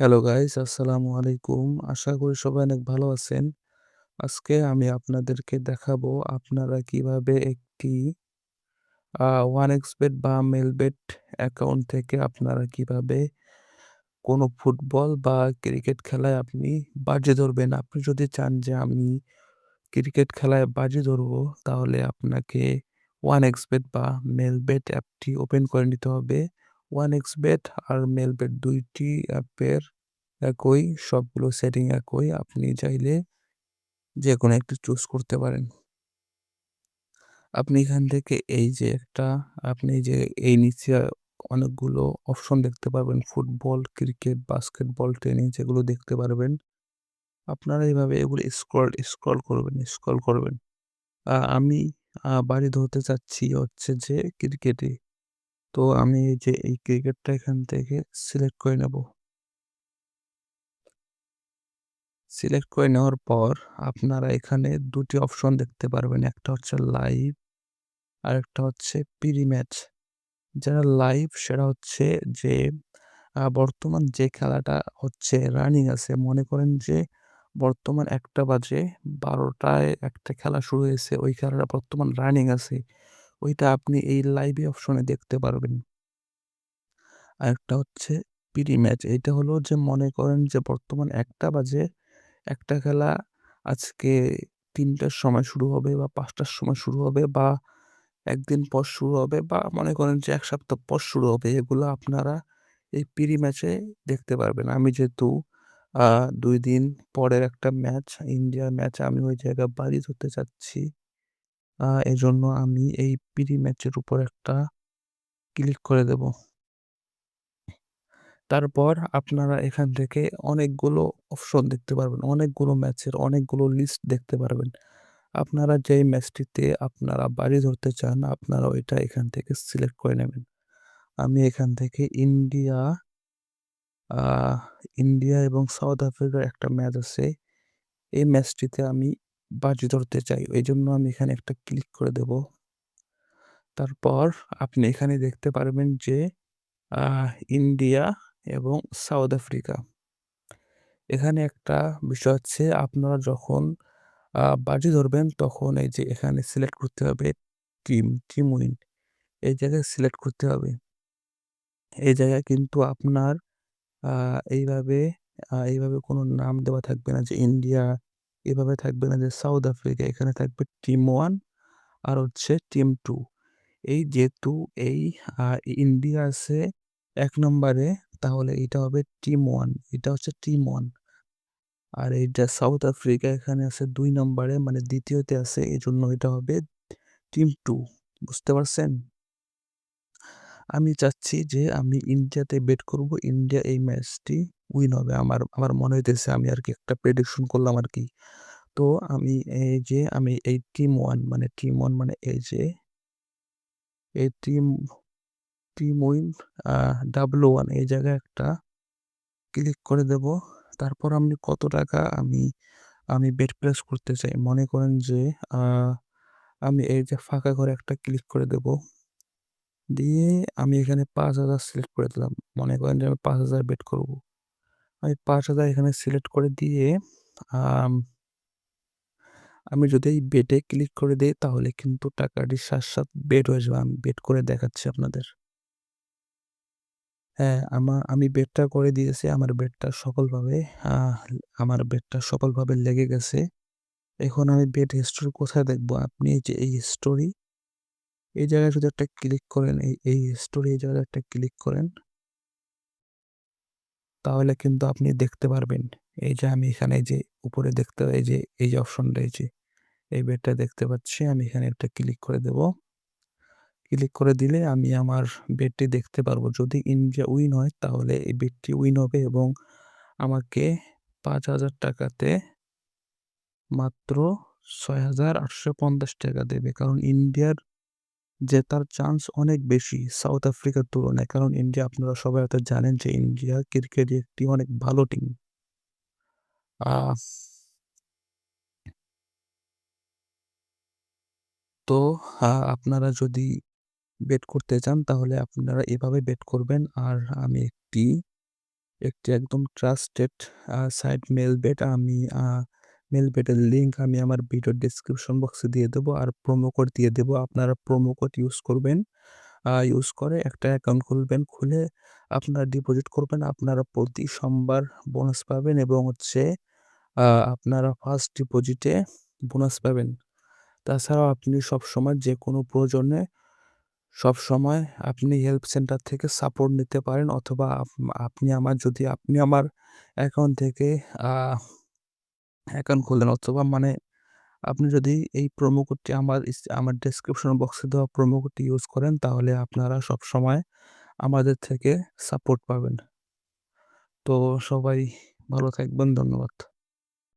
Hello guys আসসালামু আলাইকুম আশা করি সবাই অনেক ভালো আছেন। আজকে আমি আপনাদেরকে দেখাবো আপনারা কীভাবে একটি ওয়ান এক্সবেট বা মেলবেট অ্যাকাউন্ট থেকে আপনারা কীভাবে কোনো ফুটবল বা ক্রিকেট খেলায় আপনি বাজি ধরবেন। আপনি যদি চান যে আমি ক্রিকেট খেলায় বাজি ধরবো, তাহলে আপনাকে ওয়ান এক্সবেট বা মেলবেট অ্যাপটি ওপেন করে নিতে হবে। ওয়ান এক্সবেট আর মেলবেট দুইটি অ্যাপের একই, সবগুলো সেটিং একই। আপনি চাইলে যে কোনো একটি চুজ করতে পারেন। আপনি এখান থেকে এই যে একটা, আপনি যে এই নিচে অনেকগুলো অপশন দেখতে পারবেন। ফুটবল, ক্রিকেট বাস্কেটবল টেনিস এগুলো দেখতে পারবেন। আপনারা এইভাবে এগুলো স্ক্রল স্ক্রল করবেন স্ক্রল করবেন। আমি বাড়ি ধরতে চাচ্ছি হচ্ছে যে ক্রিকেটে তো আমি এই যে, এই ক্রিকেটটা এখান থেকে সিলেক্ট করে নেব। সিলেক্ট করে নেওয়ার পর আপনারা এখানে দুটি অপশন দেখতে পারবেন। একটা হচ্ছে লাইভ আর একটা হচ্ছে পিরি ম্যাচ যারা লাইভ সেটা হচ্ছে যে বর্তমান যে খেলাটা হচ্ছে রানিং আছে, মনে করেন যে বর্তমান একটা বাজে বারোটায় একটা খেলা শুরু হয়েছে, ওই খেলাটা বর্তমান রানিং আছে। ওইটা আপনি এই লাইভে অপশনে দেখতে পারবেন। আরেকটা হচ্ছে পিরি ম্যাচ এটা হলো যে মনে করেন যে বর্তমান একটা বাজে, একটা খেলা আজকে তিনটার সময় শুরু হবে বা পাঁচটার সময় শুরু হবে বা একদিন পর শুরু হবে বা মনে করেন যে এক সপ্তাহ পর শুরু হবে, এগুলো আপনারা এই প্রি ম্যাচে দেখতে পারবেন। আমি যেহেতু দুই দিন পরের একটা ম্যাচ ইন্ডিয়ার ম্যাচ আমি ওই জায়গায় বাড়ি ধরতে চাচ্ছি। এজন্য আমি এই প্রি ম্যাচের উপর একটা ক্লিক করে দেব। তারপর আপনারা এখান থেকে অনেকগুলো অপশন দেখতে পারবেন, অনেকগুলো ম্যাচের অনেকগুলো লিস্ট দেখতে পারবেন। আপনারা যেই ম্যাচটিতে আপনারা বাড়ি ধরতে চান, আপনারা ওইটা এখান থেকে সিলেক্ট করে নেবেন। আমি এখান থেকে ইন্ডিয়া ইন্ডিয়া এবং সাউথ আফ্রিকার একটা ম্যাচ আছে। এই ম্যাচটিতে আমি বাজি ধরতে চাই। ওই জন্য আমি এখানে একটা ক্লিক করে দেব। তারপর আপনি এখানে দেখতে পারবেন যে ইন্ডিয়া এবং সাউথ আফ্রিকা। এখানে একটা বিষয় হচ্ছে আপনারা যখন বাজি ধরবেন তখন এই যে এখানে সিলেক্ট করতে হবে টিম টিম উইন এই জায়গায় সিলেক্ট করতে হবে। এই জায়গায় কিন্তু আপনার এইভাবে এইভাবে কোনো নাম দেওয়া থাকবে না যে ইন্ডিয়া এভাবে থাকবে না যে সাউথ আফ্রিকা এখানে থাকবে টিম ওয়ান আর হচ্ছে টিম টু এই যেহেতু এই ইন্ডিয়া আছে এক নম্বরে, তাহলে এটা হবে টিম ওয়ান এটা হচ্ছে টিম ওয়ান আর এইটা সাউথ আফ্রিকা এখানে আছে দুই নম্বরে মানে দ্বিতীয়তে আছে এই জন্য এটা হবে টিম টু বুঝতে পারছেন? আমি চাচ্ছি যে আমি ইন্ডিয়াতে বেট করব ইন্ডিয়া এই ম্যাচটি উইন হবে। আমার আমার মনে হইতেছে আমি আর কি একটা প্রেডিকশন করলাম আর কি। তো আমি এই যে, আমি এই টিম ওয়ান মানে টিম ওয়ান মানে এই যে, এই team team win W one এই জায়গায় একটা ক্লিক করে দেব। তারপর আমি কত টাকা আমি আমি বেট প্লেস করতে চাই? মনে করেন যে আমি এই যে ফাঁকা করে একটা ক্লিক করে দেব। দিয়ে আমি এখানে পাঁচ হাজার সিলেক্ট করে দিলাম। মনে করেন যে আমি পাঁচ হাজার বেট করব। আমি পাঁচ হাজার এখানে সিলেক্ট করে দিয়ে আমি যদি এই বেটে ক্লিক করে দিই তাহলে কিন্তু টাকাটি সাত বেট হয়ে যাবে আমি বেট করে দেখাচ্ছি আপনাদের হ্যাঁ, আমার আমি বেডটা করে দিয়েছি। আমার বেডটা সফলভাবে আমার বেডটা সফলভাবে লেগে গেছে। এখন আমি বেড হিস্টোরি কোথায় দেখব? আপনি এই যে এই হিস্টোরি, এই জায়গায় যদি একটা ক্লিক করেন, এই এই হিস্টোরি এই জায়গায় একটা ক্লিক করেন তাহলে কিন্তু আপনি দেখতে পারবেন। এই যে আমি এখানে যে উপরে দেখতে, এই যে এই যে অপশনটা এই যে, এই বেডটা দেখতে পাচ্ছি। আমি এখানে একটা ক্লিক করে দেবো ক্লিক করে দিলে আমি আমার বেডটি দেখতে পারব যদি ইন্ডিয়া উইন হয়, তাহলে এই বেডটি উইন হবে এবং আমাকে পাঁচ হাজার টাকাতে মাত্র ছয় হাজার আটশো পঞ্চাশ টাকা দেবে কারণ ইন্ডিয়ার জেতার চান্স অনেক বেশি সাউথ আফ্রিকার তুলনায়। কারণ ইন্ডিয়া আপনারা সবাই হয়তো জানেন যে ইন্ডিয়া ক্রিকেটে একটি অনেক ভালো টিম তো আপনারা যদি বেট করতে চান, তাহলে আপনারা এভাবে বেট করবেন। আর আমি একটি একটি একদম ট্রাস্টেড সাইড মেল বেট আমি আ মেলবেটের লিঙ্ক আমি আমার ভিডিওর ডেসক্রিপশন বক্সে দিয়ে দেবো আর প্রোমো কোড দিয়ে দেবো। আপনারা প্রোমো কোড ইউজ করবেন। ইউজ করে একটা অ্যাকাউন্ট খুলবেন। খুলে আপনারা ডিপোজিট করবেন। আপনারা প্রতি সোমবার বোনাস পাবেন এবং হচ্ছে আপনারা ফার্স্ট ডিপোজিটে বোনাস পাবেন। তাছাড়াও আপনি সবসময় যেকোনো প্রয়োজনে সব সময় আপনি হেল্প সেন্টার থেকে সাপোর্ট নিতে পারেন অথবা আপ, আপনি আমার যদি, আপনি আমার অ্যাকাউন্ট থেকে অ্যাকাউন্ট খুললেন অথবা মানে আপনি যদি এই প্রোমো কোডটি আমার আমার ডেসক্রিপশন বক্সে দেওয়া প্রোমো কোডটি ইউজ করেন, তাহলে আপনারা সব সময় আমাদের থেকে সাপোর্ট পাবেন। তো সবাই ভালো থাকবেন। ধন্যবাদ।